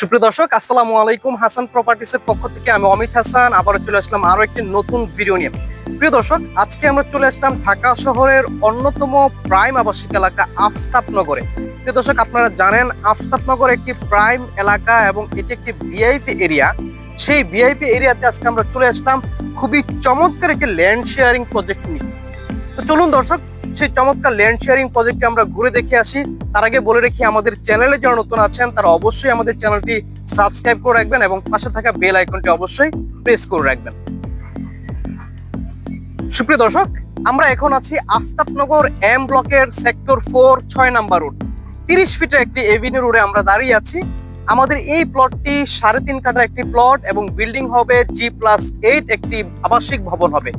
সুপ্রিয় দর্শক, আসসালামু আলাইকুম। হাসান প্রপার্টিসের পক্ষ থেকে আমি অমিত হাসান। আবারও চলে আসলাম আরও একটি নতুন ভিডিও নিয়ে। প্রিয় দর্শক, আজকে আমরা চলে আসলাম ঢাকা শহরের অন্যতম প্রাইম আবাসিক এলাকা আফতাবনগরে। প্রিয় দর্শক, আপনারা জানেন আফতাবনগর একটি প্রাইম এলাকা এবং এটি একটি ভিআইপি এরিয়া সেই ভিআইপি এরিয়াতে আজকে আমরা চলে আসলাম খুবই চমৎকার একটি ল্যান্ড শেয়ারিং প্রজেক্ট নিয়ে। চলুন দর্শক, সেই চমৎকার ল্যান্ড শেয়ারিং প্রজেক্টে আমরা ঘুরে দেখে আসি। তার আগে বলে রেখি, আমাদের চ্যানেলে যারা নতুন আছেন, তারা অবশ্যই আমাদের চ্যানেলটি সাবস্ক্রাইব করে রাখবেন এবং পাশে থাকা বেল আইকনটি অবশ্যই প্রেস করে রাখবেন। সুপ্রিয় দর্শক, আমরা এখন আছি আফতাবনগর এম ব্লকের সেক্টর ফোর ছয় নাম্বার রোড তিরিশ ফিটের একটি এভিনিউ রোডে আমরা দাঁড়িয়ে আছি। আমাদের এই প্লটটি সাড়ে তিন কাঠার একটি প্লট এবং বিল্ডিং হবে জি প্লাস এইট একটি আবাসিক ভবন হবে।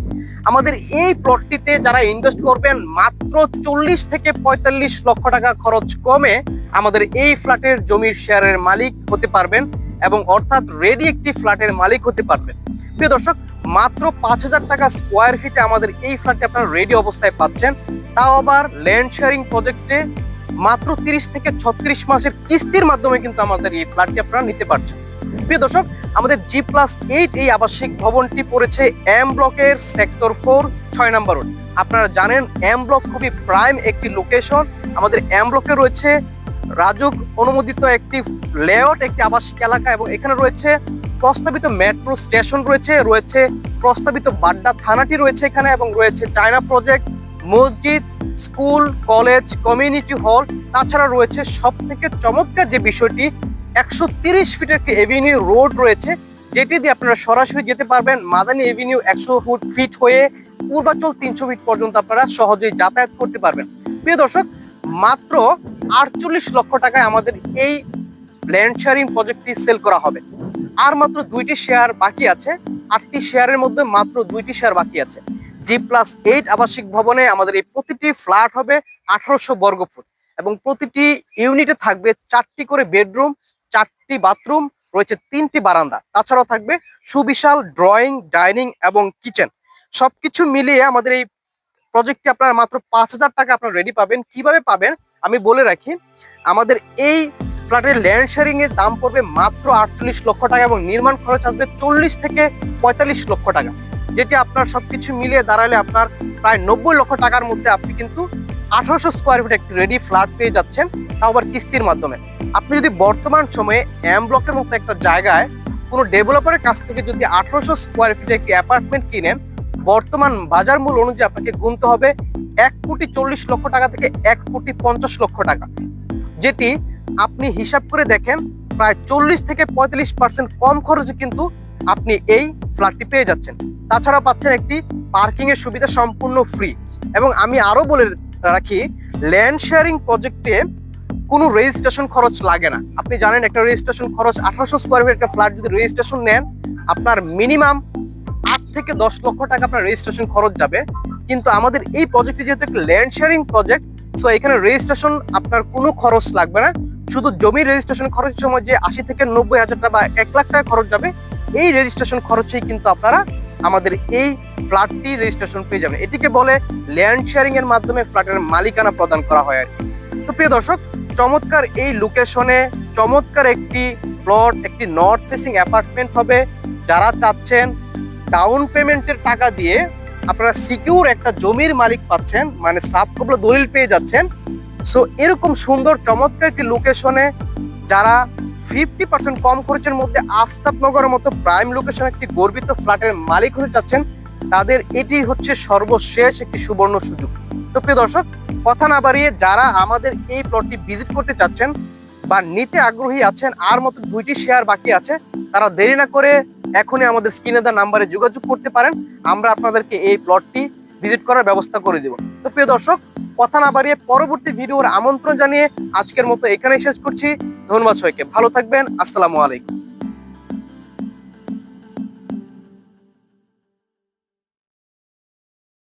আমাদের এই প্লটটিতে যারা ইনভেস্ট করবেন, মাত্র চল্লিশ থেকে পঁয়তাল্লিশ লক্ষ টাকা খরচ কমে আমাদের এই ফ্ল্যাটের জমির শেয়ারের মালিক হতে পারবেন এবং অর্থাৎ রেডি একটি ফ্ল্যাটের মালিক হতে পারবেন। প্রিয় দর্শক, মাত্র পাঁচ হাজার টাকা স্কোয়ার ফিটে আমাদের এই ফ্ল্যাটটি আপনারা রেডি অবস্থায় পাচ্ছেন। তাও আবার ল্যান্ড শেয়ারিং প্রজেক্টে মাত্র তিরিশ থেকে ছত্রিশ মাসের কিস্তির মাধ্যমে কিন্তু আমাদের এই ফ্ল্যাটটি আপনারা নিতে পারছেন। প্রিয় দর্শক, আমাদের জি প্লাস এইট এই আবাসিক ভবনটি পড়েছে এম ব্লকের সেক্টর ফোর ছয় নম্বর রোড আপনারা জানেন এম ব্লক খুবই প্রাইম একটি লোকেশন আমাদের এম ব্লকে রয়েছে রাজুক অনুমোদিত একটি লেআউট একটি আবাসিক এলাকা এবং এখানে রয়েছে প্রস্তাবিত মেট্রো স্টেশন রয়েছে রয়েছে প্রস্তাবিত বাড্ডা থানাটি রয়েছে এখানে এবং রয়েছে চায়না প্রজেক্ট মসজিদ স্কুল, কলেজ, কমিউনিটি হল, তাছাড়া রয়েছে সব থেকে চমৎকার যে বিষয়টি, একশো তিরিশ ফিটের একটি এভিনিউ রোড রয়েছে, যেটি দিয়ে আপনারা সরাসরি যেতে পারবেন। মাদানী এভিনিউ একশো ফুট ফিট হয়ে পূর্বাচল তিনশো ফিট পর্যন্ত আপনারা সহজেই যাতায়াত করতে পারবেন। প্রিয় দর্শক, মাত্র আটচল্লিশ লক্ষ টাকায় আমাদের এই ল্যান্ড শেয়ারিং প্রজেক্টটি সেল করা হবে। আর মাত্র দুইটি শেয়ার বাকি আছে, আটটি শেয়ারের মধ্যে মাত্র দুইটি শেয়ার বাকি আছে। জি প্লাস এইট আবাসিক ভবনে আমাদের এই প্রতিটি ফ্ল্যাট হবে আঠারোশো বর্গ ফুট এবং প্রতিটি ইউনিটে থাকবে চারটি করে বেডরুম চারটি বাথরুম রয়েছে তিনটি বারান্দা। তাছাড়াও থাকবে সুবিশাল ড্রয়িং ডাইনিং এবং কিচেন সবকিছু মিলিয়ে আমাদের এই প্রজেক্টটি আপনারা মাত্র পাঁচ হাজার টাকা আপনারা রেডি পাবেন। কীভাবে পাবেন? আমি বলে রাখি, আমাদের এই ফ্ল্যাটের ল্যান্ড শেয়ারিং এর দাম পড়বে মাত্র আটচল্লিশ লক্ষ টাকা এবং নির্মাণ খরচ আসবে চল্লিশ থেকে পঁয়তাল্লিশ লক্ষ টাকা। যেটি আপনার সবকিছু মিলিয়ে দাঁড়ালে আপনার প্রায় নব্বই লক্ষ টাকার মধ্যে আপনি কিন্তু আঠারোশো স্কোয়ার ফিট একটি রেডি ফ্ল্যাট পেয়ে যাচ্ছেন তাও আবার কিস্তির মাধ্যমে। আপনি যদি বর্তমান সময়ে এম ব্লকের মতো একটা জায়গায় কোনো ডেভেলপারের কাছ থেকে যদি আঠারোশো স্কোয়ার ফিটে একটি অ্যাপার্টমেন্ট কিনেন, বর্তমান বাজার মূল্য অনুযায়ী আপনাকে গুনতে হবে এক কোটি চল্লিশ লক্ষ টাকা থেকে এক কোটি পঞ্চাশ লক্ষ টাকা, যেটি আপনি হিসাব করে দেখেন প্রায় চল্লিশ থেকে পঁয়তাল্লিশ পার্সেন্ট কম খরচে কিন্তু আপনি এই ফ্ল্যাটটি পেয়ে যাচ্ছেন। তাছাড়া পাচ্ছেন একটি পার্কিং এর সুবিধা সম্পূর্ণ ফ্রি। এবং আমি আরও বলে রাখি, ল্যান্ড শেয়ারিং প্রজেক্টে কোনো রেজিস্ট্রেশন খরচ লাগে না। আপনি জানেন একটা রেজিস্ট্রেশন খরচ আঠারোশো স্কোয়ার ফিট একটা ফ্ল্যাট যদি রেজিস্ট্রেশন নেন, আপনার মিনিমাম আট থেকে দশ লক্ষ টাকা আপনার রেজিস্ট্রেশন খরচ যাবে। কিন্তু আমাদের এই প্রজেক্টটি যেহেতু একটা ল্যান্ড শেয়ারিং প্রজেক্ট সো এখানে রেজিস্ট্রেশন আপনার কোনো খরচ লাগবে না। শুধু জমির রেজিস্ট্রেশন খরচের সময় যে আশি থেকে নব্বই হাজার টাকা বা এক লাখ টাকা খরচ যাবে এই রেজিস্ট্রেশন খরচেই কিন্তু আপনারা আমাদের এই ফ্ল্যাটটি রেজিস্ট্রেশন পেয়ে যাবেন। এটিকে বলে ল্যান্ড শেয়ারিং এর মাধ্যমে ফ্ল্যাটের মালিকানা প্রদান করা হয় আর তো প্রিয় দর্শক, চমৎকার এই লোকেশনে চমৎকার একটি প্লট একটি নর্থ ফেসিং অ্যাপার্টমেন্ট হবে। যারা চাচ্ছেন ডাউন পেমেন্টের টাকা দিয়ে আপনারা সিকিউর একটা জমির মালিক পাচ্ছেন মানে সাফ কবল দলিল পেয়ে যাচ্ছেন। সো এরকম সুন্দর, চমৎকার একটি লোকেশনে যারা ফিফটি পার্সেন্ট কম খরচের মধ্যে আফতাবনগরের মতো প্রাইম লোকেশন একটি গর্বিত ফ্ল্যাটের মালিক হতে চাচ্ছেন, তাদের এটি হচ্ছে সর্বশেষ একটি সুবর্ণ সুযোগ। তো প্রিয় দর্শক, কথা না বাড়িয়ে যারা আমাদের এই প্লটটি ভিজিট করতে চাচ্ছেন বা নিতে আগ্রহী আছেন, আর মতো দুইটি শেয়ার বাকি আছে, তারা দেরি না করে এখনই আমাদের স্ক্রিনে দেওয়া নাম্বারে যোগাযোগ করতে পারেন, আমরা আপনাদেরকে এই প্লটটি ভিজিট করার ব্যবস্থা করে দেব। তো প্রিয় দর্শক কথা না বাড়িয়ে পরবর্তী ভিডিওর আমন্ত্রণ জানিয়ে আজকের মতো এখানেই শেষ করছি। ধন্যবাদ সবাইকে। ভালো থাকবেন। আসসালামু আলাইকুম।